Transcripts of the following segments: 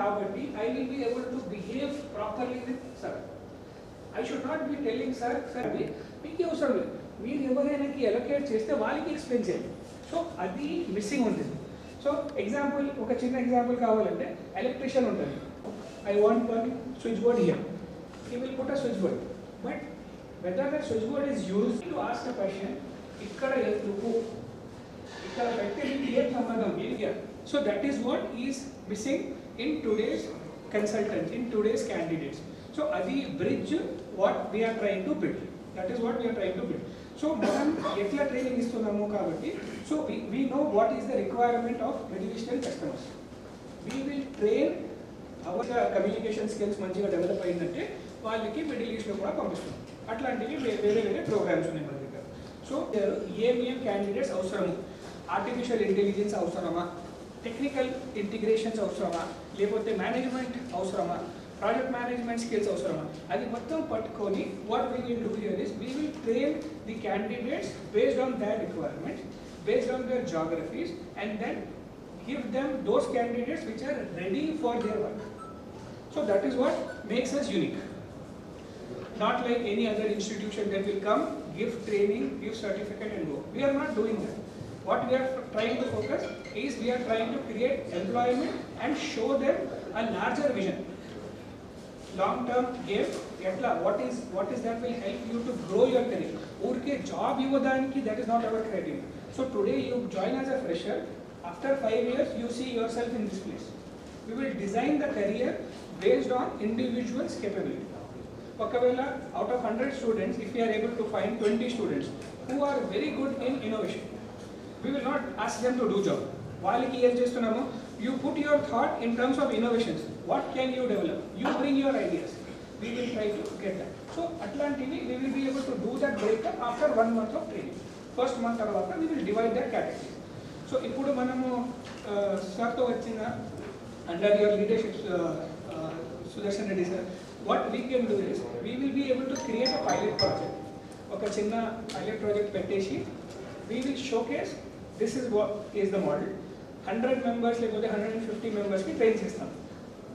కాబట్టి I will be able to behave properly with sir I should not be telling sir sir అది మీకు అవసరం లేదు. మీరు ఎవరైనాకి ఎలొకేట్ చేస్తే వాళ్ళకి ఎక్స్ప్లెయిన్ చేయండి. సో అది మిస్సింగ్ ఉంది సో ఎగ్జాంపుల్ ఒక చిన్న ఎగ్జాంపుల్ కావాలంటే ఎలక్ట్రీషియన్ ఉంటుంది I want one switch board here he will put a switchboard. But whether that switchboard is used to ask a question, ఇక్కడ ఎందుకు? ఇక్కడ పెట్టి మీకు ఏం సంబంధం? Area so that is what is missing in today's consultants in today's candidates so అది bridge what we're train to build that is what we're train to build so మనం ఎట్లా ట్రైనింగ్ ఇస్తున్నాము కాబట్టి so we know what is the requirement of educational customers we will train our communication skills మంచిగా develop అయిందంటే వాళ్ళకి middle ఈస్ట్లో కూడా పంపిస్తాం. అట్లాంటివి వేరే వేరే ప్రోగ్రామ్స్ ఉన్నాయి మన దగ్గర. సో ఏమేం క్యాండిడేట్స్ అవసరము? ఆర్టిఫిషియల్ ఇంటెలిజెన్స్ అవసరమా? టెక్నికల్ ఇంటిగ్రేషన్స్ అవసరమా లేకపోతే మేనేజ్మెంట్ అవసరమా ప్రాజెక్ట్ మేనేజ్మెంట్ స్కిల్స్ అవసరమా అది మొత్తం పట్టుకొని what we will do here is we will train the candidates based on their requirements based on their geographies and then give them those candidates which are ready for their work. So that is what makes us unique. Not like any other institution that will come, give training, give certificate and go. We are not doing that. What we are trying to focus is we are trying to create employment and show them a larger vision. Long-term Give, what is what is that will help you to grow your career. Urke job yuvadanki, that is not our criteria. So today you join as a fresher, after five years you see yourself in this place. We will design the career based on individual's capability. Pakavela, out of 100 students, if we are able to find 20 students who are very good in innovation, we will not ask them to do job వాళ్ళకి ఏం చేస్తున్నాము you put your thought in terms of innovations what can you develop you bring your ideas we will try to get that so అట్లాంటివి we will be able to do that break after one month of training first month తర్వాత we will divide that categories so ఇప్పుడు మనము సార్తో వచ్చిన under your leadership Sudarshan Reddy sir what we can do is we will be able to create a pilot project ఒక చిన్న pilot project పెట్టేసి we will showcase this is what is the model hundred members లేకపోతే hundred and fifty మెంబర్స్కి train చేస్తాం.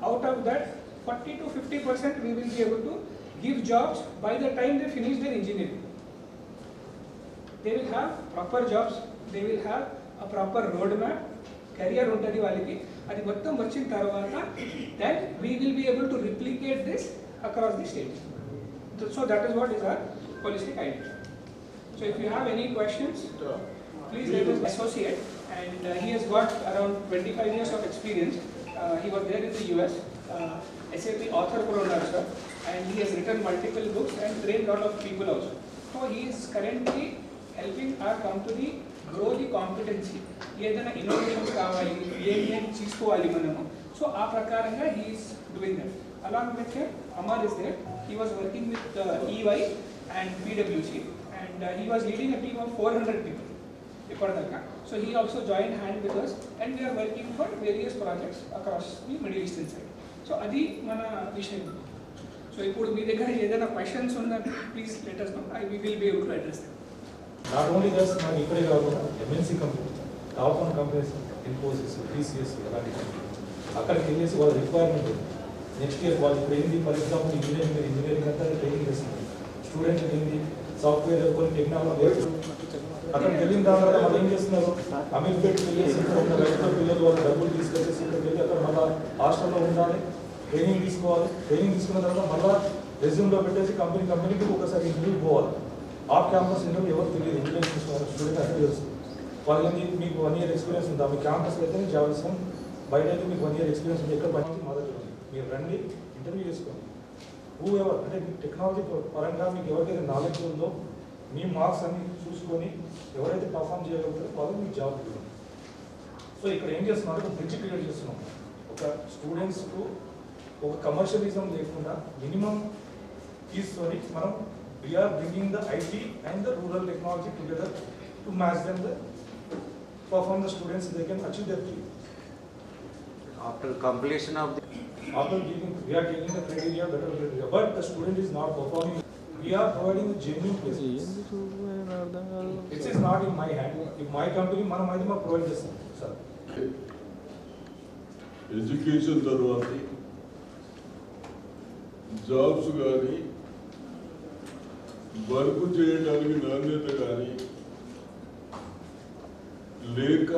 Out of that forty to fifty percent we will be able to give jobs by the time they finish their engineering they will have proper jobs they will have a proper road map career ఉంటుంది వాళ్ళకి. అది మొత్తం వచ్చిన తర్వాత that we will be able to replicate this across the state so that is what is our holistic idea. So if you have any questions, please let us associate. And uh, he has got around 25 years of experience. Uh, he was there in the US, uh, SAP author Corona, sir, and he has written multiple books and trained a lot of people also. So he is currently helping our company grow the competency. ఏదైనా innovations కావాలి ఏం ఏం తీసుకోవాలి మనము so ఆ ప్రకారంగా he's doing that along with Amar is there he was working with EY and పీడబ్ల్యూసీ and he was leading a team of four hundred people Ipardalka. So he also joined hand with us and we are working for various projects across the Middle Eastern side. So అది మన విషయం. So ఇప్పుడు మీ దగ్గర ఏదైనా questions ఉన్నా please let us know I we will be able to address not only just మనకి ఇక్కడే కాకుండా MNC company top one companies Infosys TCS అలాంటి అక్కడికి వెళ్ళేసి వాళ్ళ రిక్వైర్మెంట్ నెక్స్ట్ ఇయర్ వాళ్ళు ఇప్పుడు ఏంటి? ఫర్ ఎగ్జాంపుల్ ఇంజనీరింగ్ ఇంజనీరింగ్ అంతా ట్రైనింగ్ చేస్తున్నారు. స్టూడెంట్ ఏంటి? సాఫ్ట్వేర్ కొన్ని టెక్నాలజీ అక్కడికి వెళ్ళిన తర్వాత వాళ్ళు ఏం చేస్తున్నారు? అమీర్పేట్ వెళ్ళేసి ఇక్కడ ఉన్న పిల్లలు వాళ్ళు డబ్బులు తీసుకొచ్చేసి ఇక్కడికి వెళ్ళి అక్కడ మళ్ళీ హాస్టల్లో ఉండాలి ట్రైనింగ్ తీసుకోవాలి. ట్రైనింగ్ తీసుకున్న తర్వాత మళ్ళీ రెజ్యూమ్లో పెట్టేసి కంపెనీ కంపెనీకి ఒకసారి ఇంటర్వ్యూ పోవాలి. ఆఫ్ క్యాంపస్ ఇంటర్వ్యూ ఎవరు తెలియదు? ఇంజనీరింగ్ స్టూడెంట్ అర్థం తెలుసు. వాళ్ళు ఏంటి మీకు వన్ ఇయర్ ఎక్స్పీరియన్స్ ఉందా? మీ క్యాంపస్ అయితే జాబ్ ఇస్తాం బయట అయితే మీకు వన్ ఇయర్ ఎక్స్పీరియన్స్ ఉంది. ఎక్కడ బయట మొదలు మీరు రండి ఇంటర్వ్యూ చేసుకోండి. హూ ఎవరు అంటే మీకు టెక్నాలజీ పరంగా మీకు ఎవరికైతే నాలెడ్జ్ ఉందో మీ మార్క్స్ అన్ని చూసుకొని ఎవరైతే పర్ఫామ్ చేయగలుగుతారో వాళ్ళు మీకు జాబ్ ఇవ్వండి సో ఇక్కడ ఏం చేస్తున్నాం అంటే బ్రిడ్జ్ క్రియేట్ చేస్తున్నాం ఒక స్టూడెంట్స్కు ఒక కమర్షియలిజం లేకుండా మినిమం తీసుకొని మనం we are bringing the IT and the rural technology together to match them the perform the students, they can achieve their dream. After completion of the After giving, we are taking the criteria, better criteria, but the student is not performing. We are providing the genuine placements. It is not in my hand. If my company, మనం అయితే మాకు provide చేస్తాం sir education తర్వాత jobs కానీ work చేయడానికి నాణ్యత కానీ లేక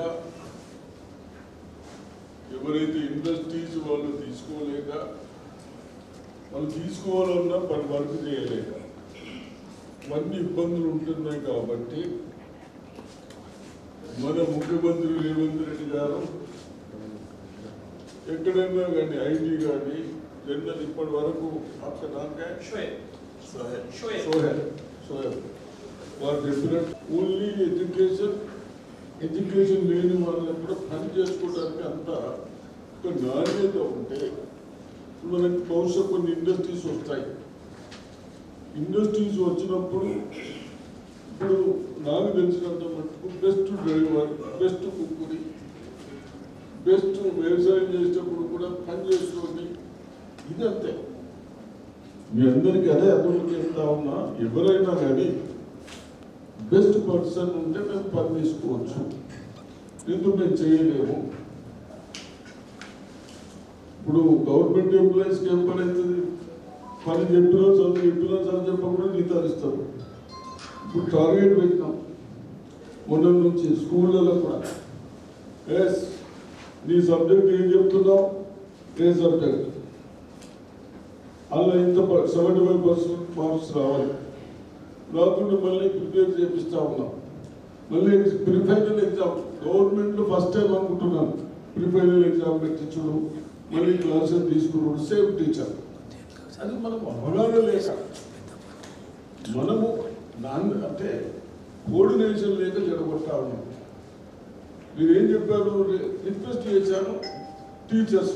ఎవరైతే ఇండస్ట్రీస్ వాళ్ళు తీసుకోలేక వాళ్ళు తీసుకోవాలన్నా పని వర్క్ చేయలేక ఇవన్నీ ఇబ్బందులు ఉంటున్నాయి కాబట్టి మన ముఖ్యమంత్రి రేవంత్ రెడ్డి గారు ఎక్కడైనా కానీ ఐటీ కానీ జనరల్ ఇప్పటి వరకు వారు చెప్పినట్టు ఓన్లీ ఎడ్యుకేషన్ ఎడ్యుకేషన్ లేని వాళ్ళని కూడా పని చేసుకోవడానికి అంత ఒక నాణ్యత ఉంటే మనకి బహుశా కొన్ని ఇండస్ట్రీస్ వస్తాయి. ఇండస్ట్రీస్ వచ్చినప్పుడు ఇప్పుడు నాకు తెలిసినంత మటుకు బెస్ట్ డ్రైవర్ బెస్ట్ కుక్కుడి బెస్ట్ వ్యవసాయం చేసేటప్పుడు కూడా పని చేసుకోండి ఇది అంతే మీ అందరికీ అదే అభివృద్ధి చెప్తా ఉన్నా ఎవరైనా కానీ బెస్ట్ పర్సన్ ఉంటే మేము పని తీసుకోవచ్చు. ఎందుకు మేము చేయలేము. ఇప్పుడు గవర్నమెంట్ ఎంప్లాయీస్కి ఏం పని అవుతుంది పని చెప్పినా చదువు చెప్పినా చదువు చెప్పకుండా నిర్ధారిస్తారు ఇప్పుడు టార్గెట్ పెట్టినాం. మొన్న నుంచి స్కూళ్ళలో కూడా. ఎస్ నీ సబ్జెక్ట్ ఏం చెప్తున్నావు? ఏ సబ్జెక్ట్ అలా ఇంత సెవెంటీ ఫైవ్ పర్సెంట్ మార్క్స్ రావాలి. రాకుండా మళ్ళీ ప్రిపేర్ చేపిస్తా ఉన్నాం. మళ్ళీ ప్రిఫైనల్ ఎగ్జామ్ గవర్నమెంట్లో ఫస్ట్ టైం అనుకుంటున్నాను. ప్రిఫైనల్ ఎగ్జామ్ పెట్టించుడు మళ్ళీ క్లాసెస్ తీసుకున్నాడు సేమ్ టీచర్ అది మనము అవగాహన లేక మనము దాన్ని అంటే కోఆర్డినేషన్ లేక జడగొట్టా ఉన్నాం. మీరేం చెప్పారు? రిక్వెస్ట్ చేశాను టీచర్స్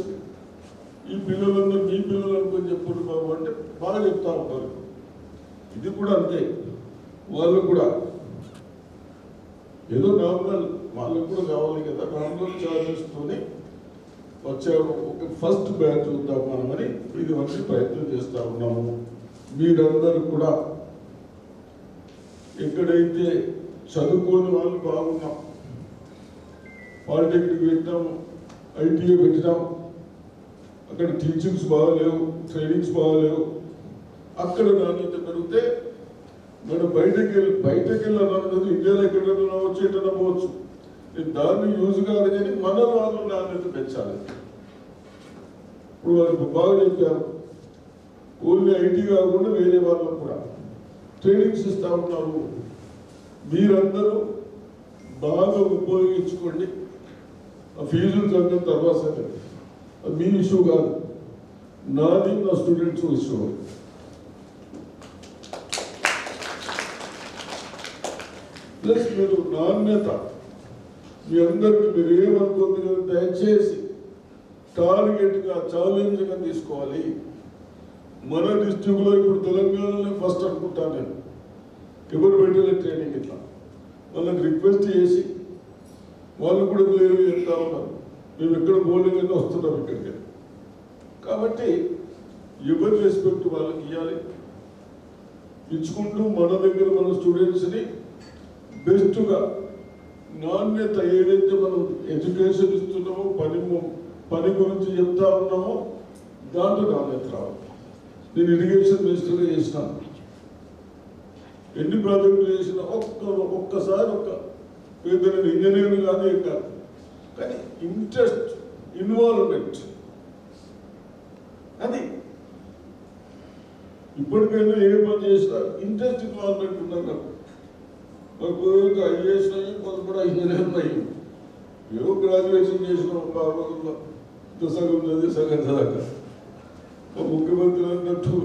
ఈ పిల్లలందరూ మీ పిల్లలు అనుకొని చెప్పుడు బాబు అంటే బాగా చెప్తా ఉంటారు ఇది కూడా అంతే. వాళ్ళు కూడా ఏదో నార్మల్ వాళ్ళకు కూడా కావాలి కదా నార్మల్ చార్జెస్తోనే వచ్చే ఒక ఫస్ట్ బ్యాచ్ చూద్దాం మనమని ఇది వచ్చి ప్రయత్నం చేస్తూ ఉన్నాము. మీరందరూ కూడా ఎక్కడైతే చదువుకోని వాళ్ళు బాగున్నాం పాలిటెక్నిక్ పెట్టినాం ఐటీఐ పెట్టినాం అక్కడ టీచింగ్స్ బాగాలేవు ట్రైనింగ్స్ బాగాలేవు అక్కడ నాణ్యత పెరిగితే మనం బయటకు వెళ్ళి బయటకు వెళ్ళాలన్నది ఇండియాలో ఎక్కడ రావచ్చు ఎటైనా పోవచ్చు. దాన్ని యూజ్ కాదు కానీ మన వాళ్ళు నాణ్యత పెంచాలి. ఇప్పుడు వాళ్ళకి బాగా చెప్పారు ఓన్లీ ఐటీ కాకుండా వేరే వాళ్ళకు కూడా ట్రైనింగ్స్ ఇస్తా ఉన్నారు. మీరందరూ బాగా ఉపయోగించుకోండి. ఆ ఫీజులు సంగతి తర్వాత సరే. అది మీ ఇష్యూ కాదు. నాది నా స్టూడెంట్స్ ఇష్యూ. ప్లస్ మీరు నాణ్యత మీ అందరికి మీరు ఏమనుకోండి దయచేసి టార్గెట్గా ఛాలెంజ్గా తీసుకోవాలి. మన డిస్ట్రిక్ట్లో ఇప్పుడు తెలంగాణలో ఫస్ట్ అనుకుంటాను నేను. ఎవరు పెట్టలే ట్రైనింగ్ ఇట్లా. వాళ్ళకి రిక్వెస్ట్ చేసి వాళ్ళు కూడా లేరు చెప్తా ఉన్నారు. మేము ఎక్కడ పోలేదని వస్తున్నాం ఇక్కడికి. కాబట్టి ఎవరి రెస్పెక్ట్ వాళ్ళకి ఇవ్వాలి? ఇచ్చుకుంటూ మన దగ్గర మన స్టూడెంట్స్ని బెస్ట్గా నాణ్యత ఏదైతే మనం ఎడ్యుకేషన్ ఇస్తున్నామో పని ము- పని గురించి చెప్తా ఉన్నామో దాంట్లో నాణ్యత రావాలి. నేను ఇరిగేషన్ మినిస్టర్గా చేసినాను. ఎన్ని ప్రాజెక్టులు చేసినా ఒక్క ఒక్కసారి ఒక్క. పెద్ద ఇంజనీర్ కాదు ఏం కాదు కానీ ఇంట్రెస్ట్ ఇన్వాల్వ్మెంట్ అది. ఇప్పటికైనా ఏ పని చేసినా ఇంట్రెస్ట్ ఇన్వాల్వ్మెంట్ ఉన్నది నాకు ఐఏఎస్ అయ్యి కొంత కూడా ఇంజనీర్ అయ్యి ఏదో గ్రాడ్యుయేషన్ చేసిన ఒక ఆ రోజుల్లో ఇంత సగం చదివి సగం చదక ముఖ్యమంత్రి అన్నట్టు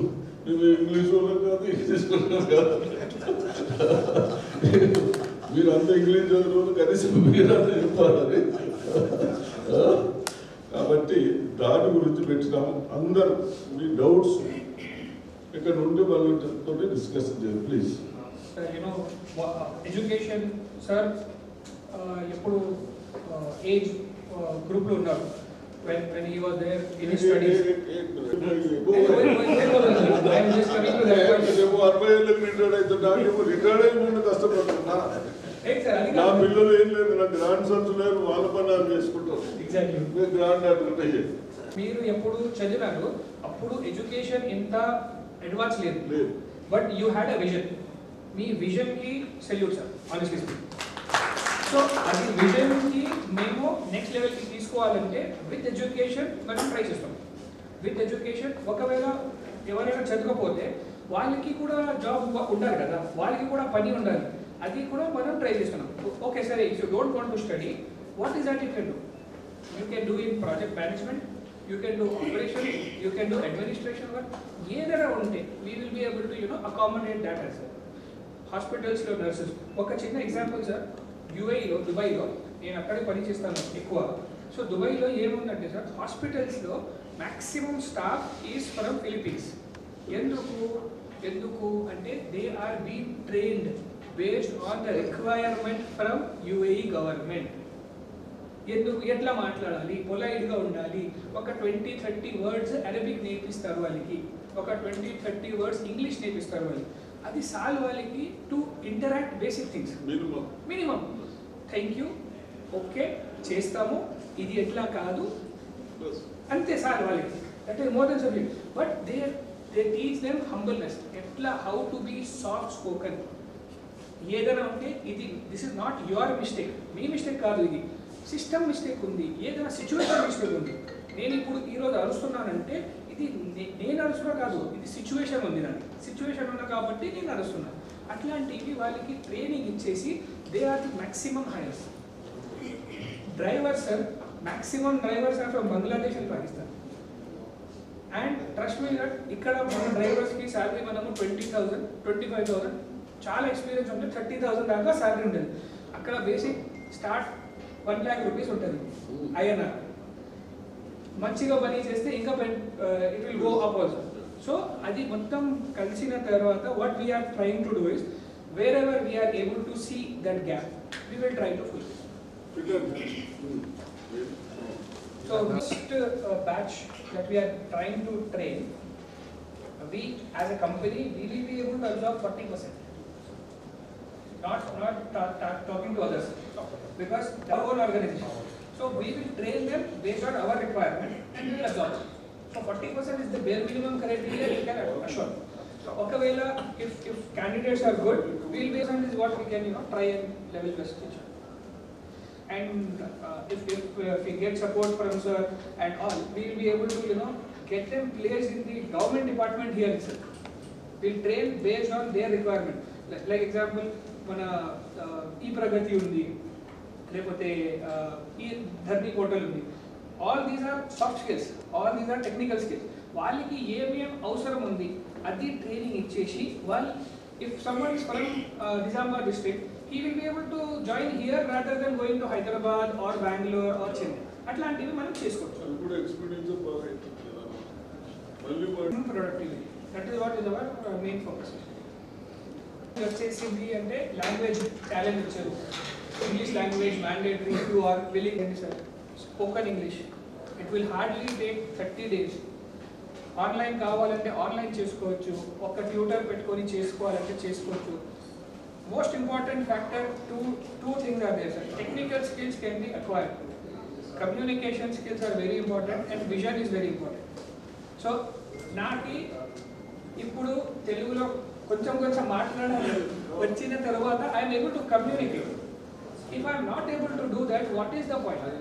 నేను ఇంగ్లీష్ వాళ్ళం కాదు ఇంగ్లీష్ వాళ్ళం కాదు. మీరు అంత ఇంగ్లీష్ చదివిన వాళ్ళు కనీసం మీరు అంత చెప్పాలని కాబట్టి దాని గురించి పెట్టినాము. అందరు మీ డౌట్స్ ఇక్కడ ఉండి వాళ్ళతో డిస్కషన్ చేయండి please. You know education sir ఎప్పుడు ఏజ్ గ్రూప్లో ఉన్నారు వెన్ వెన్ అరవై ఏళ్ళకి రిటైర్డ్ అవుతున్నా రేపు రిటైర్డ్ అయిపోయిన కష్టపడుతున్నా నా పిల్లలు ఏం లేదు నా గ్రాండ్ సన్స్ లేరు వాళ్ళ పని చేసుకుంటారు ఎగ్జాక్ట్లీ మీరు గ్రాండ్ అడ్వర్టైజ్ మీరు ఎప్పుడు చదివినారు అప్పుడు ఎడ్యుకేషన్ ఇంత అడ్వాన్స్ లేదు. లేదు. But you had a vision మీ విజన్కి సెల్యూట్ సార్ ఆనెస్ట్లీ సో అది విజన్కి మేము నెక్స్ట్ లెవెల్కి తీసుకోవాలంటే విత్ ఎడ్యుకేషన్ మనం ట్రై చేస్తాం. విత్ ఎడ్యుకేషన్ ఒకవేళ ఎవరైనా చదవకపోతే వాళ్ళకి కూడా జాబ్ ఉండాలి కదా. వాళ్ళకి కూడా పని ఉండాలి. అది కూడా మనం ట్రై చేస్తున్నాం. ఓకే సరే if you don't want to study what is that you can do you can do in project management you can do operation you can do administration work ఏదైనా ఉంటే we will be able to you know accommodate that sir హాస్పిటల్స్లో nurses. ఒక చిన్న example sir యుఐలో దుబాయ్లో. నేను అక్కడే పనిచేస్తాను ఎక్కువ. సో దుబాయ్లో ఏముందంటే సార్ హాస్పిటల్స్లో maximum staff is from Philippines ఎందుకు? ఎందుకు? అంటే they are be trained based on the requirement from UAE government ఎందుకు? ఎట్లా మాట్లాడాలి? పొలైట్గా ఉండాలి. ఒక ట్వంటీ థర్టీ వర్డ్స్ అరబిక్ నేర్పిస్తారు వాళ్ళకి. ఒక ట్వంటీ థర్టీ వర్డ్స్ ఇంగ్లీష్ నేర్పిస్తారు వాళ్ళకి. అది సాల్ వాళ్ళకి to interact basic things minimum minimum thank you okay చేస్తాము. ఇది ఎట్లా కాదు? అంతే సార్ వాళ్ళకి. That is more than subject but they they teach them humbleness ఎట్లా how to be soft spoken ఏదైనా ఉంటే ఇది this is not your mistake me mistake కాదు ఇది. సిస్టమ్ మిస్టేక్ ఉంది. ఏదైనా సిచ్యువేషన్ మిస్టేక్ ఉంది. నేను ఇప్పుడు ఈరోజు అరుస్తున్నానంటే ఇది నేను అరుస్తున్నా కాదు ఇది సిచ్యువేషన్ ఉంది నాకు. సిచ్యువేషన్ ఉన్నా కాబట్టి నేను అరుస్తున్నాను అట్లాంటివి వాళ్ళకి ట్రైనింగ్ ఇచ్చేసి they are the maximum hirers drivers sir maximum drivers are from Bangladesh and Pakistan and trust me that ఇక్కడ మన డ్రైవర్స్కి శాలరీ మనము twenty thousand twenty five thousand చాలా ఎక్స్పీరియన్స్ ఉంటే థర్టీ థౌసండ్ దాకా శాలరీ ఉంటుంది. అక్కడ basic start one lakh rupees ఉంటుంది. ఐఎన్ఆర్ మంచిగా పని చేస్తే ఇంకా it will go up also so అది మొత్తం కలిసిన తర్వాత what we're trying to do is wherever we're able to see that gap we will try to fill So next uh, batch that we are trying to train, we as a company, we will be able to absorb forty percent. Not, not ta- ta- talking to others, because our whole organization. So we will train them based on our requirement and we will absorb. So forty percent is the bare minimum criteria we can assure. So ఒకవేళ if, if candidates are good, we will based on this what we can, you know, try and level best teach. And uh, if, if, uh, if we get support from sir and all, we will be able to, you know, get them placed in the government department here itself. We'll train based on their requirement. Like, like example, మన ఈ ప్రగతి ఉంది లేకపోతే ఈ Dharani portal ఉంది all these are soft skills all these are technical skills వాళ్ళకి ఏమేం అవసరం ఉంది అది ట్రైనింగ్ ఇచ్చేసి వాళ్ళు if someone is from Nizamabad district he will be able to join here rather than going to Hyderabad or Bengaluru or Chennai అట్లాంటివి మనం చేసుకోవచ్చు. కూడా ఎక్స్పీరియన్స్ బాగా మళ్ళీ productivity that is what our main focus వచ్చేసింది అంటే లాంగ్వేజ్ ఛాలెంజ్ వచ్చారు. English language mandatory you are willing అండి sir spoken English it will hardly take thirty days online కావాలంటే ఆన్లైన్ చేసుకోవచ్చు ఒక ట్యూటర్ పెట్టుకొని చేసుకోవాలంటే చేసుకోవచ్చు. Most important factor two two things are there sir technical skills can be acquire communication skills are very important and vision is very important so నాకి ఇప్పుడు తెలుగులో కొంచెం కొంచెం మాట్లాడాలి. వచ్చిన తర్వాత I'm able to communicate if I'm not able to do that what is the point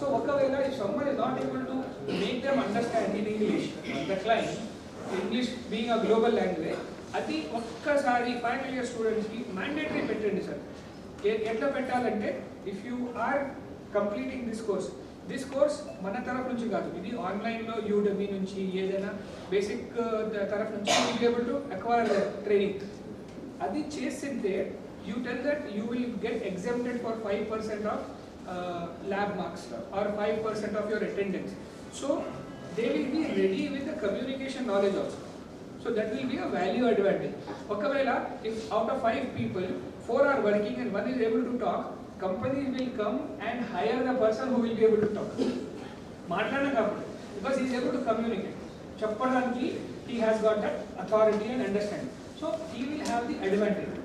so ఒకవేళ if someone is not able to make them understand in English the client English being a global language అది ఒక్కసారి final year స్టూడెంట్స్కి mandatory పెట్టండి sir. ఎట్లా పెట్టాలంటే if you are completing this course this course మన తరఫు నుంచి కాదు ఇది ఆన్లైన్లో యూడమీ నుంచి ఏదైనా బేసిక్ తరఫు నుంచి ఏబుల్ టు అక్వైర్ ట్రైనింగ్ అది చేసింటే you tell that you will get exempted for 5% of uh, lab marks or 5% of your attendance. So they will be ready with the communication knowledge also. So that will be a value advantage. Okavela, if out of 5 people, 4 are working and 1 is able to talk, companies will come and hire the person who will be able to talk. because he is able to communicate. Chappadanki, he has got that authority and understanding. So he will have the advantage.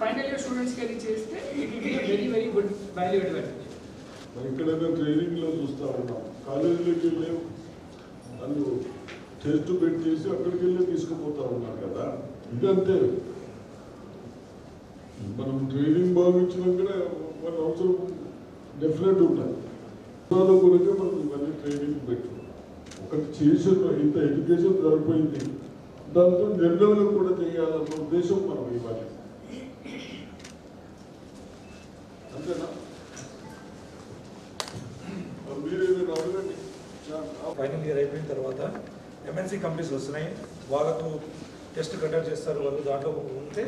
Final year స్టూడెంట్స్కి అది చేస్తే it will be very very good value advantage ఎక్కడైనా ట్రైనింగ్లో చూస్తా ఉన్నాం. కాలేజీలోకి వెళ్ళి వాళ్ళు test పెట్టేసి అక్కడికి వెళ్ళి తీసుకుపోతా ఉన్నారు కదా. ఇదంతే. మనం ట్రైనింగ్ బాగా కూడా మన అవసరం డెఫినెట్ ఉన్నాయి గురించి మనం ఇవన్నీ ట్రైనింగ్ పెట్టు. ఒకటి చేసిన ఇంత ఎడ్యుకేషన్ సరిపోయింది దాంతో నిర్ణయాలు కూడా చేయాలన్న ఉద్దేశం మనం ఇవ్వాలి. ఫైనల్ ఇయర్ అయిపోయిన తర్వాత ఎంఎన్సీ కంపెనీస్ వస్తున్నాయి. వాళ్ళకు టెస్ట్ కండక్ట్ చేస్తారు. వాళ్ళు దాంట్లో ఉంటే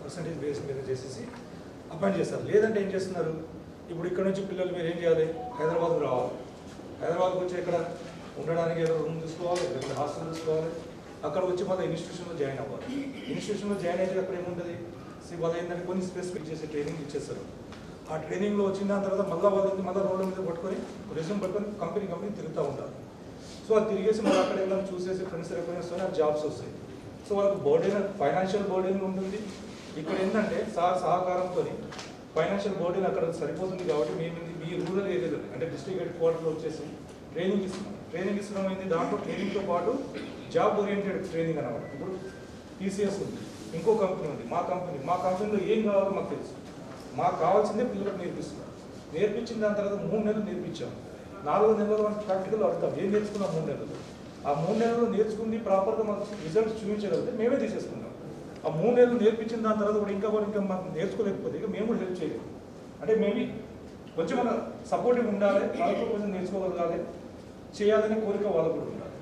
పర్సంటేజ్ బేస్ మీద చేసేసి అపాయింట్ చేస్తారు. లేదంటే ఏం చేస్తున్నారు? ఇప్పుడు ఇక్కడ నుంచి పిల్లలు మీరు ఏం చేయాలి? హైదరాబాద్కు రావాలి. హైదరాబాద్కి వచ్చి ఇక్కడ ఉండడానికి ఏదో రూమ్ తీసుకోవాలి లేకపోతే హాస్టల్ తీసుకోవాలి. అక్కడ వచ్చి మళ్ళీ ఇన్స్టిట్యూషన్లో జాయిన్ అవ్వాలి. ఇన్స్టిట్యూషన్లో జాయిన్ అయితే అక్కడ ఏముంటుంది? సి వాళ్ళు ఏంటంటే కొన్ని స్పెసిఫిక్ చేసే ట్రైనింగ్ ఇచ్చేస్తారు. ఆ ట్రైనింగ్లో వచ్చిన దాని తర్వాత మళ్ళీ వాళ్ళకి మళ్ళీ రోడ్ల మీద పట్టుకొని రెజ్యూమ్ పట్టుకొని కంపెనీ కంపెనీ తిరుగుతూ ఉంటారు. సో అది తిరిగేసి మళ్ళీ అక్కడ ఏదైనా చూసేసి ఫ్రెండ్స్ రిఫరెన్స్ ఆ జాబ్స్ వస్తాయి. సో వాళ్ళకి బర్డెన్ ఫైనాన్షియల్ బర్డెన్ ఉంటుంది. ఇక్కడ ఏంటంటే సహ సహకారంతో ఫైనాన్షియల్ బర్డెన్ అక్కడ సరిపోతుంది కాబట్టి మేము మీ రూరల్ ఏరియాలో అంటే డిస్ట్రిక్ట్ హెడ్ క్వార్టర్లో వచ్చేసి ట్రైనింగ్ ఇస్తున్నాం. ట్రైనింగ్ ఇస్తున్నాం ఏంటి దాంట్లో ట్రైనింగ్తో పాటు జాబ్ ఓరియంటెడ్ ట్రైనింగ్ అనమాట ఇప్పుడు టీసీఎస్ ఉంది ఇంకో కంపెనీ ఉంది మా కంపెనీ మా కంపెనీలో ఏం కావాలో మాకు తెలుసు. మాకు కావాల్సిందే పిల్లలకు నేర్పిస్తున్నాం. నేర్పించిన దాని తర్వాత మూడు నెలలు నేర్పించాం. నాలుగు నెలలు మనం ప్రాక్టికల్ అడుగుతాం ఏం నేర్చుకున్నాం మూడు నెలలు? ఆ మూడు నెలలు నేర్చుకుంది ప్రాపర్గా మాకు రిజల్ట్స్ చూపించగలిగితే మేమే తీసేసుకున్నాం. ఆ మూడు నెలలు నేర్పించిన దాని తర్వాత కూడా ఇంకా కూడా ఇంకా మనం నేర్చుకోలేకపోతే ఇక మేము కూడా హెల్ప్ చేయలేము అంటే మేబీ కొంచెం మన సపోర్టివ్ ఉండాలి వాళ్ళతో కొంచెం నేర్చుకోగలగాలి చేయాలనే కోరిక వాళ్ళకు కూడా ఉండాలి.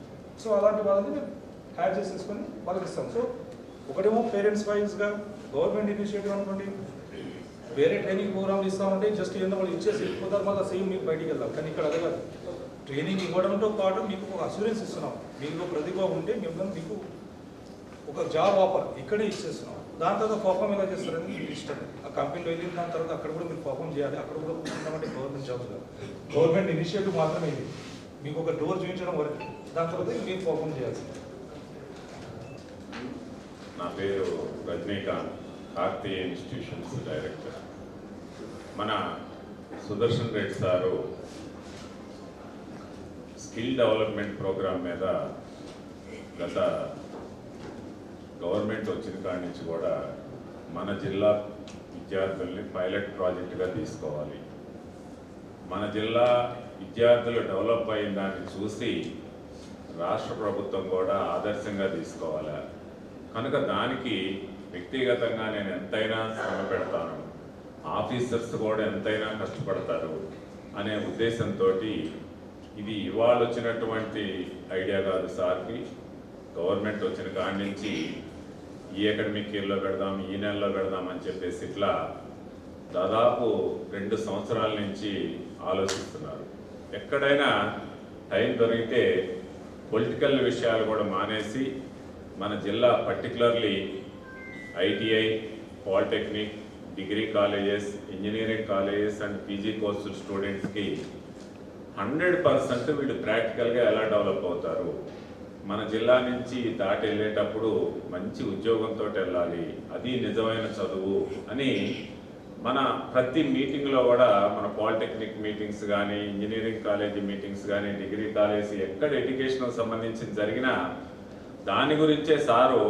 సో అలాంటి వాళ్ళని మేము హ్యాడ్ చేసేసుకొని వాళ్ళకి ఇస్తాం. సో ఒకటేమో పేరెంట్స్ వైజ్గా గవర్నమెంట్ ఇనిషియేటివ్ అనుకోండి వేరే ట్రైనింగ్ ప్రోగ్రామ్లు ఇస్తామంటే జస్ట్ ఏందో వాళ్ళు ఇచ్చేసి వెళ్ళిపోతారు మళ్ళీ సేమ్ మీకు బయటికి వెళ్దాం. కానీ ఇక్కడ అదే కాదు ట్రైనింగ్ ఇవ్వడంతో పాటు మీకు ఒక అసూరెన్స్ ఇస్తున్నాం. మీలో ప్రతిభ ఉంటే మిమ్మల్ని మీకు ఒక జాబ్ ఆఫర్ ఇక్కడే ఇచ్చేస్తున్నాం. దాని తర్వాత పర్ఫామ్ ఎలా చేస్తారని మీకు ఇష్టం. ఆ కంపెనీలో వెళ్ళిన దాని తర్వాత అక్కడ కూడా మీరు పర్ఫామ్ చేయాలి. అక్కడ కూడా కూర్చుంటామంటే గవర్నమెంట్ జాబ్స్ కాదు. గవర్నమెంట్ ఇనిషియేటివ్ మాత్రమే ఇది. మీకు ఒక డోర్ చూపించడం వరకు. దాని తర్వాత మీరు పర్ఫామ్ చేయాల్సింది? నా పేరు రజనీకాంత్ కార్తీయ ఇన్స్టిట్యూషన్స్ డైరెక్టర్. మన Sudarshan Reddy sir skill development program మీద గత గవర్నమెంట్ వచ్చిన కాడి నుంచి కూడా మన జిల్లా విద్యార్థుల్ని పైలట్ ప్రాజెక్టుగా తీసుకోవాలి. మన జిల్లా విద్యార్థులు డెవలప్ అయిన దాన్ని చూసి రాష్ట్ర ప్రభుత్వం కూడా ఆదర్శంగా తీసుకోవాలి? కనుక దానికి వ్యక్తిగతంగా నేను ఎంతైనా శ్రమ పెడతాను. ఆఫీసర్స్ కూడా ఎంతైనా కష్టపడతారు అనే ఉద్దేశంతో ఇది ఇవాళ వచ్చినటువంటి ఐడియా కాదు సార్కి. గవర్నమెంట్ వచ్చిన కాడి నుంచి ఈ అకాడమిక్ ఇయర్లో పెడదాం ఈ నెలలో పెడదాం అని చెప్పేసి ఇట్లా దాదాపు రెండు సంవత్సరాల నుంచి ఆలోచిస్తున్నారు. ఎక్కడైనా టైం దొరికితే పొలిటికల్ విషయాలు కూడా మానేసి మన జిల్లా particularly ITI polytechnic degree colleges engineering colleges and PG course స్టూడెంట్స్కి హండ్రెడ్ పర్సెంట్ వీళ్ళు ప్రాక్టికల్గా ఎలా డెవలప్ అవుతారు? మన జిల్లా నుంచి దాటి వెళ్ళేటప్పుడు మంచి ఉద్యోగంతో వెళ్ళాలి అది నిజమైన చదువు అని మన ప్రతి మీటింగ్లో కూడా మన పాలిటెక్నిక్ మీటింగ్స్ కానీ ఇంజనీరింగ్ కాలేజీ మీటింగ్స్ కానీ డిగ్రీ కాలేజీ ఎక్కడ ఎడ్యుకేషన్కి సంబంధించి జరిగినా దాని గురించే సారు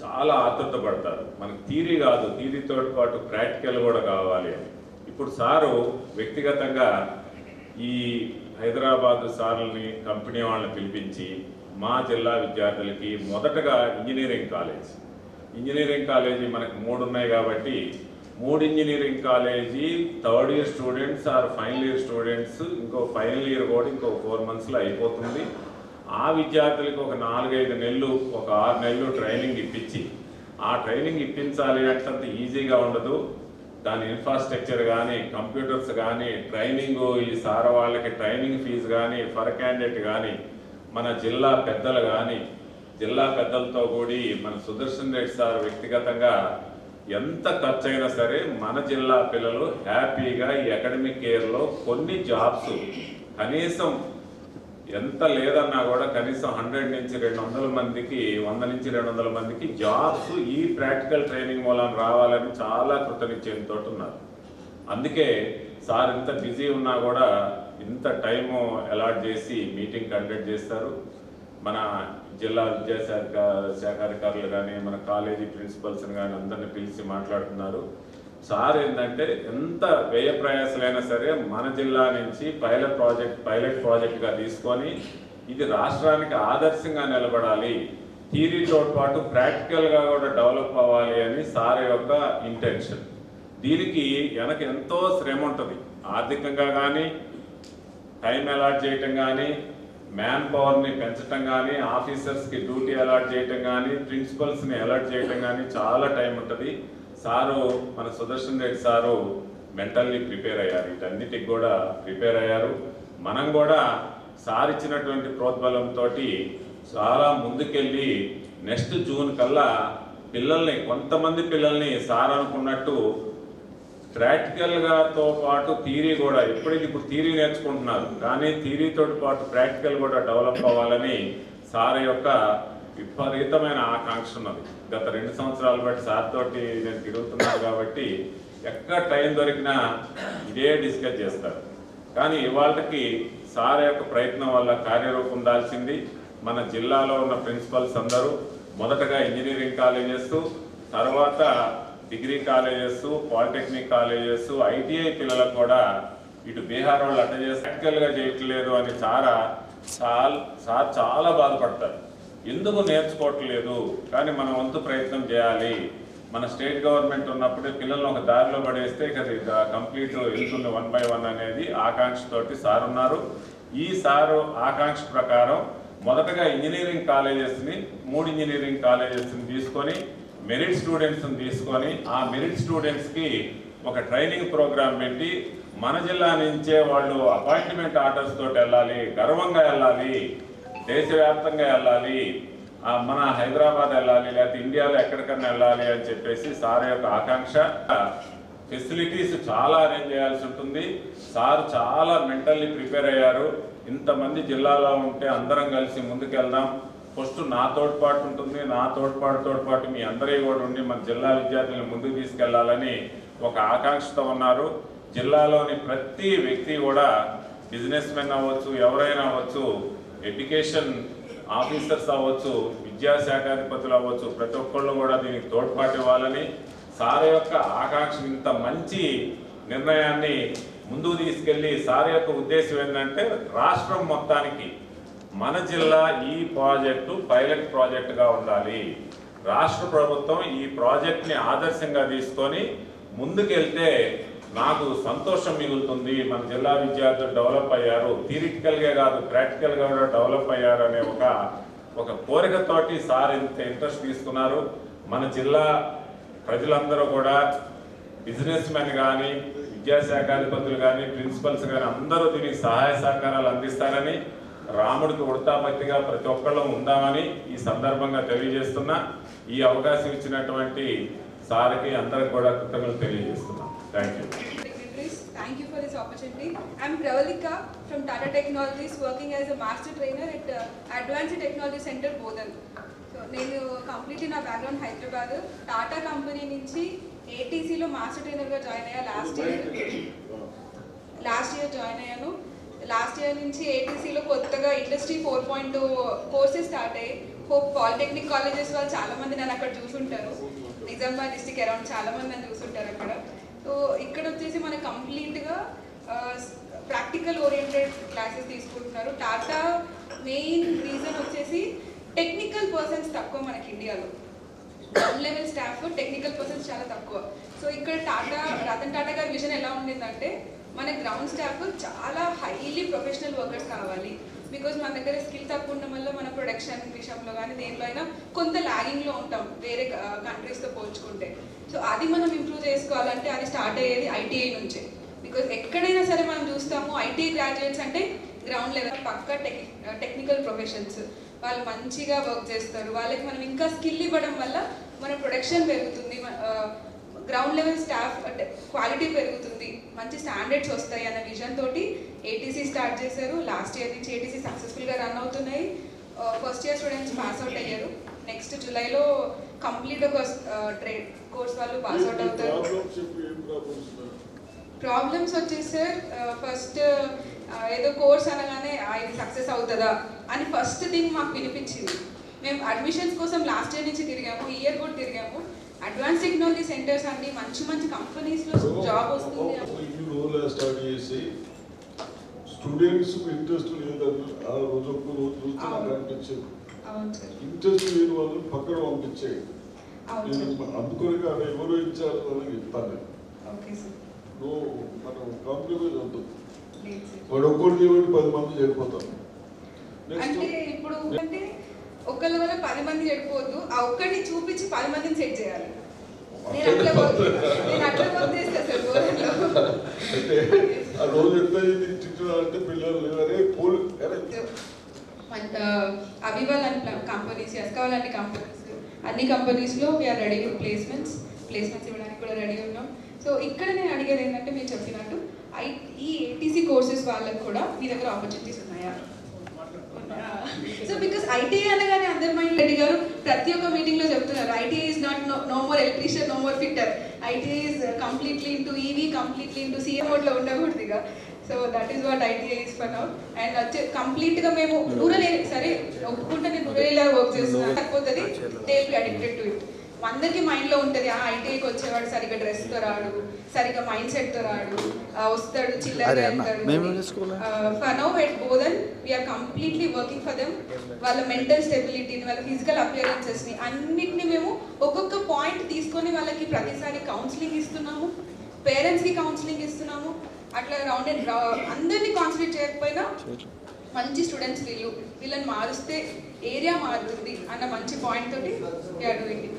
చాలా ఆతృత పడతారు మనకి థీరీ కాదు థీరీతో పాటు ప్రాక్టికల్ కూడా కావాలి అని. ఇప్పుడు సారు వ్యక్తిగతంగా ఈ హైదరాబాద్ సార్లని కంపెనీ వాళ్ళని పిలిపించి మా జిల్లా విద్యార్థులకి మొదటగా ఇంజనీరింగ్ కాలేజ్. ఇంజనీరింగ్ కాలేజీ మనకు మూడు ఉన్నాయి కాబట్టి మూడు engineering college third year students or final year students ఇంకో ఫైనల్ ఇయర్ కూడా ఇంకో ఫోర్ మంత్స్లో అయిపోతుంది. ఆ విద్యార్థులకు ఒక నాలుగైదు నెలలు ఒక ఆరు నెలలు ట్రైనింగ్ ఇప్పించి ఆ ట్రైనింగ్ ఇప్పించాలి అంటే అంత ఈజీగా ఉండదు. దాని ఇన్ఫ్రాస్ట్రక్చర్ కానీ కంప్యూటర్స్ కానీ ట్రైనింగ్ ఈ సార్ వాళ్ళకి ట్రైనింగ్ ఫీజు కానీ ఫర్ క్యాండిడేట్ కానీ మన జిల్లా పెద్దలు కానీ జిల్లా పెద్దలతో కూడి మన సుదర్శన్ రెడ్డి సార్ వ్యక్తిగతంగా ఎంత ఖర్చు అయినా సరే మన జిల్లా పిల్లలు హ్యాపీగా ఈ అకాడమిక్ ఇయర్లో కొన్ని జాబ్స్ కనీసం ఎంత లేదన్నా కూడా కనీసం హండ్రెడ్ నుంచి రెండు వందల మందికి వంద నుంచి రెండు వందల మందికి జాబ్స్ ఈ ప్రాక్టికల్ ట్రైనింగ్ మూలం రావాలని చాలా కృతనిశ్చయంతో ఉన్నారు. అందుకే సార్ ఇంత బిజీ ఉన్నా కూడా ఇంత టైము అలాట్ చేసి మీటింగ్ కండక్ట్ చేస్తారు. మన జిల్లా విద్యాశాఖ శాఖ అధికారులు కానీ మన కాలేజీ ప్రిన్సిపల్స్ని కానీ అందరిని పిలిచి మాట్లాడుతున్నారు. సార్ ఏంటంటే ఎంత వ్యయ ప్రయాసలైనా సరే మన జిల్లా నుంచి పైలట్ ప్రాజెక్ట్ పైలట్ ప్రాజెక్ట్గా తీసుకొని ఇది రాష్ట్రానికి ఆదర్శంగా నిలబడాలి. థీరీతో పాటు ప్రాక్టికల్గా కూడా డెవలప్ అవ్వాలి అని సార్ యొక్క ఇంటెన్షన్. దీనికి వెనక ఎంతో శ్రమ ఉంటుంది. ఆర్థికంగా కానీ టైం అలాట్ చేయటం కానీ మ్యాన్ పవర్ని పెంచటం కానీ ఆఫీసర్స్కి డ్యూటీ అలాట్ చేయటం కానీ ప్రిన్సిపల్స్ని అలాట్ చేయటం కానీ చాలా టైం ఉంటుంది. సారు మన Sudarshan Reddy sir mentally prepare అయ్యారు. వీటన్నిటికి కూడా ప్రిపేర్ అయ్యారు. మనం కూడా సార్ ఇచ్చినటువంటి ప్రోద్బలంతో చాలా ముందుకెళ్ళి నెక్స్ట్ జూన్ కల్లా పిల్లల్ని కొంతమంది పిల్లల్ని సార్ అనుకున్నట్టు ప్రాక్టికల్గాతో పాటు థీరీ కూడా ఇప్పటికి ఇప్పుడు థీరీ నేర్చుకుంటున్నారు. కానీ థీరీతో పాటు ప్రాక్టికల్ కూడా డెవలప్ అవ్వాలని సార్ యొక్క విపరీతమైన ఆకాంక్ష ఉన్నది. గత రెండు సంవత్సరాలు బట్టి సార్ తోటి నేను తిరుగుతున్నాను కాబట్టి ఎక్కడ టైం దొరికినా ఇదే డిస్కస్ చేస్తారు. కానీ ఇవాళకి సార్ యొక్క ప్రయత్నం వల్ల కార్యరూపం దాల్చింది. మన జిల్లాలో ఉన్న ప్రిన్సిపల్స్ అందరూ మొదటగా ఇంజనీరింగ్ కాలేజెస్ తర్వాత degree colleges polytechnic colleges ITI పిల్లలకు కూడా ఇటు బీహార్ వాళ్ళు అట్ట చేసి ప్రాక్టికల్గా చేయట్లేదు అని చాలా చాలా సార్ చాలా బాధపడతారు. ఎందుకు నేర్చుకోవట్లేదు? కానీ మనం వంతు ప్రయత్నం చేయాలి. మన స్టేట్ గవర్నమెంట్ ఉన్నప్పుడే పిల్లల్ని ఒక దారిలో పడేస్తే ఇక కంప్లీట్ వెళ్తుంది వన్ బై వన్ అనేది ఆకాంక్షతోటి సార్ ఉన్నారు. ఈ సారు ఆకాంక్ష ప్రకారం మొదటగా ఇంజనీరింగ్ కాలేజెస్ని మూడు ఇంజనీరింగ్ కాలేజెస్ని తీసుకొని మెరిట్ స్టూడెంట్స్ని తీసుకొని ఆ మెరిట్ స్టూడెంట్స్కి ఒక ట్రైనింగ్ ప్రోగ్రామ్ పెట్టి మన జిల్లా నుంచే వాళ్ళు అపాయింట్మెంట్ ఆర్డర్స్ తోటి వెళ్ళాలి గర్వంగా వెళ్ళాలి. దేశవ్యాప్తంగా వెళ్ళాలి మన హైదరాబాద్ వెళ్ళాలి లేకపోతే ఇండియాలో ఎక్కడికన్నా వెళ్ళాలి అని చెప్పేసి సార్ యొక్క ఆకాంక్ష. ఫెసిలిటీస్ చాలా అరేంజ్ చేయాల్సి ఉంటుంది. సార్ చాలా మెంటల్లీ ప్రిపేర్ అయ్యారు. ఇంతమంది జిల్లాలో ఉంటే అందరం కలిసి ముందుకెళ్దాం. ఫస్ట్ నా తోడ్పాటు ఉంటుంది. నా తోడ్పాటు తోడ్పాటు మీ అందరి కూడా ఉండి మన జిల్లా విద్యార్థులను ముందుకు తీసుకెళ్ళాలని ఒక ఆకాంక్షతో ఉన్నారు. జిల్లాలోని ప్రతి వ్యక్తి కూడా బిజినెస్ మెన్ అవ్వచ్చు ఎవరైనా అవ్వచ్చు ఎడ్యుకేషన్ ఆఫీసర్స్ అవ్వచ్చు విద్యాశాఖాధిపతులు అవ్వచ్చు ప్రతి ఒక్కళ్ళు కూడా దీనికి తోడ్పాటు ఇవ్వాలని సార్ యొక్క ఆకాంక్ష ఇంత మంచి నిర్ణయాన్ని ముందుకు తీసుకెళ్ళి సార్ యొక్క ఉద్దేశం ఏంటంటే రాష్ట్రం మొత్తానికి మన జిల్లా ఈ ప్రాజెక్టు పైలట్ ప్రాజెక్టుగా ఉండాలి. రాష్ట్ర ప్రభుత్వం ఈ ప్రాజెక్ట్ని ఆదర్శంగా తీసుకొని ముందుకెళ్తే నాకు సంతోషం మిగులుతుంది. మన జిల్లా విద్యార్థులు డెవలప్ అయ్యారు. థియరిటికల్గా కాదు ప్రాక్టికల్గా కూడా డెవలప్ అయ్యారు అనే ఒక ఒక కోరికతోటి సార్ ఇంత ఇంట్రెస్ట్ తీసుకున్నారు. మన జిల్లా ప్రజలందరూ కూడా బిజినెస్ మెన్ కానీ విద్యాశాఖాధిపతులు కానీ ప్రిన్సిపల్స్ కానీ అందరూ దీనికి సహాయ సహకారాలు అందిస్తారని రాముడికి ఉడతాపత్తిగా ప్రతి ఒక్కళ్ళం ఉందామని ఈ సందర్భంగా తెలియజేస్తున్నా. ఈ అవకాశం ఇచ్చినటువంటి సార్కి అందరికి కూడా కృతజ్ఞతలు తెలియజేస్తున్నా. Thank you thank you for this opportunity. I'm Pravalika from Tata Technologies, working as a master trainer at uh, Advanced Technology Center, Bodan. So నేను కంప్లీట్లీ నా బ్యాక్గ్రౌండ్ హైదరాబాద్. టాటా కంపెనీ నుంచి ఏటీసీలో మాస్టర్ ట్రైనర్గా జాయిన్ అయ్యా last year last year join అయ్యాను. Last year నుంచి ఏటీసీలో కొత్తగా industry four point courses start అయ్యాయి హోప్ పాలిటెక్నిక్ కాలేజెస్ వాళ్ళు చాలా మంది నన్ను అక్కడ చూసుంటారు. నిజామాబాద్ డిస్టిక్ అరౌండ్ చాలా మంది నన్ను చూసుంటారు అక్కడ. సో ఇక్కడ వచ్చేసి మన కంప్లీట్గా ప్రాక్టికల్ ఓరియంటెడ్ క్లాసెస్ తీసుకుంటున్నారు. టాటా మెయిన్ రీజన్ వచ్చేసి టెక్నికల్ పర్సన్స్ తక్కువ మనకి ఇండియాలో. One level staff technical persons చాలా తక్కువ. సో ఇక్కడ టాటా రతన్ టాటా గారి విజన్ ఎలా ఉండిందంటే మన గ్రౌండ్ స్టాఫ్ చాలా హైలీ ప్రొఫెషనల్ వర్కర్స్ కావాలి. బికాజ్ మన దగ్గర స్కిల్ తక్కువ ఉండడం వల్ల మన ప్రొడక్షన్ విషయంలో కానీ దేనిలో అయినా కొంత లాగింగ్లో ఉంటాం వేరే కంట్రీస్తో పోల్చుకుంటే. సో అది మనం ఇంప్రూవ్ చేసుకోవాలంటే అది స్టార్ట్ అయ్యేది ఐటీఐ నుంచే. బికాజ్ ఎక్కడైనా సరే మనం చూస్తాము ఐటీఐ గ్రాడ్యుయేట్స్ అంటే గ్రౌండ్ లెవెల్ పక్క టెక్ టెక్నికల్ ప్రొఫెషన్స్ వాళ్ళు మంచిగా వర్క్ చేస్తారు. వాళ్ళకి మనం ఇంకా స్కిల్ ఇవ్వడం వల్ల మన ప్రొడక్షన్ పెరుగుతుంది. గ్రౌండ్ లెవెల్ స్టాఫ్ అంటే క్వాలిటీ పెరుగుతుంది. మంచి స్టాండర్డ్స్ వస్తాయి అన్న విజన్ తోటి ఏటీసీ స్టార్ట్ చేశారు. లాస్ట్ ఇయర్ నుంచి ఏటీసీ సక్సెస్ఫుల్గా రన్ అవుతున్నాయి. First year students pass out అయ్యారు. నెక్స్ట్ జూలైలో కంప్లీట్ ఒక ట్రేడ్ కోర్స్ వాళ్ళు పాస్ అవుట్ అవుతారు. ప్రాబ్లమ్స్ వచ్చేసి సార్ ఫస్ట్ ఏదో కోర్స్ అనగానే "ఆ, ఇది సక్సెస్ అవుతుందా? అని ఫస్ట్ థింగ్ మాకు వినిపించింది. మేము అడ్మిషన్స్ కోసం లాస్ట్ ఇయర్ నుంచి తిరిగాము. ఈ ఇయర్ కూడా తిరిగాము. అడ్వాన్స్ టెక్నాలజీ సెంటర్స్ అన్ని మంచి మంచి కంపెనీస్లో జాబ్ వస్తుంది. స్టార్ట్ చేసి స్టూడెంట్స్ ఇంట్రెస్ట్ లేదని ఆ రోజు ఒక్క రోజు చూస్తే నాకు. అనిపించింది. ఇంట్రెస్ట్ లేని వాళ్ళని పక్కన సార్. అందుకొని కానీ ఎవరు ఇచ్చారు అని సార్. నువ్వు మనం లేదు సార్. వాడు ఒక్కటి పది మంది నెక్స్ట్ అంటే ఇప్పుడు అంటే ఒకళ్ళ వల్ల పది మంది చెడిపోవద్దు. ఆ ఒక్కడిని చూపించి పది మందిని సెట్ చేయాలి. నేను అట్లా నేను అట్లా సార్ ఆ రోజు పిల్లలు అరే. పోలు కంపెనీస్ లాంటి కంపెనీస్. అన్ని కంపెనీస్లో we are ready with placements placements ఇవ్వడానికి కూడా రెడీ ఉన్నాం. సో ఇక్కడ నేను అడిగేది ఏంటంటే మీరు చెప్పినట్టు ఐ ఈ ఏటీసీ కోర్సెస్ వాళ్ళకి కూడా మీ దగ్గర ఆపర్చునిటీస్ ఉన్నాయా? సో బికాస్ ఐటీఐ అనగానే అందరి మైండ్ రెడ్డి గారు ప్రతి ఒక్క మీటింగ్లో చెప్తున్నారు ITI is not no more electrician no more fitter ITI is completely into EV completely into CM మోడ్లో ఉండకూడదు ఇక. So that is what ITI is for now and వచ్చే కంప్లీట్గా మేము రూరల్ సరే ఒప్పుకుంటే నేను రూరల్ ఏరియా వర్క్ చేస్తున్నాను తక్కువది they be addicted to it అందరికి మైండ్లో ఉంటది ఆ ఐటీఐకి వచ్చేవాడు సరిగ్గా డ్రెస్తో రాడు సరిగ్గా మైండ్ సెట్తో రాడు వస్తాడు చిల్లరగా వెళ్తాడు for now at Bodhan we are completely working for them వాళ్ళ మెంటల్ స్టెబిలిటీని వాళ్ళ ఫిజికల్ అపియరెన్సెస్ని అన్నిటిని మేము ఒక్కొక్క పాయింట్ తీసుకొని వాళ్ళకి ప్రతిసారి కౌన్సిలింగ్ ఇస్తున్నాము పేరెంట్స్కి కౌన్సిలింగ్ ఇస్తున్నాము. అట్లా రౌండ్ అండ్ అందరినీ కాన్సన్ట్రేట్ చేయకపోయినా మంచి స్టూడెంట్స్ వీళ్ళు. వీళ్ళని మారుస్తే ఏరియా మారుతుంది అన్న మంచి పాయింట్ తోటి వీఆర్ డూయింగ్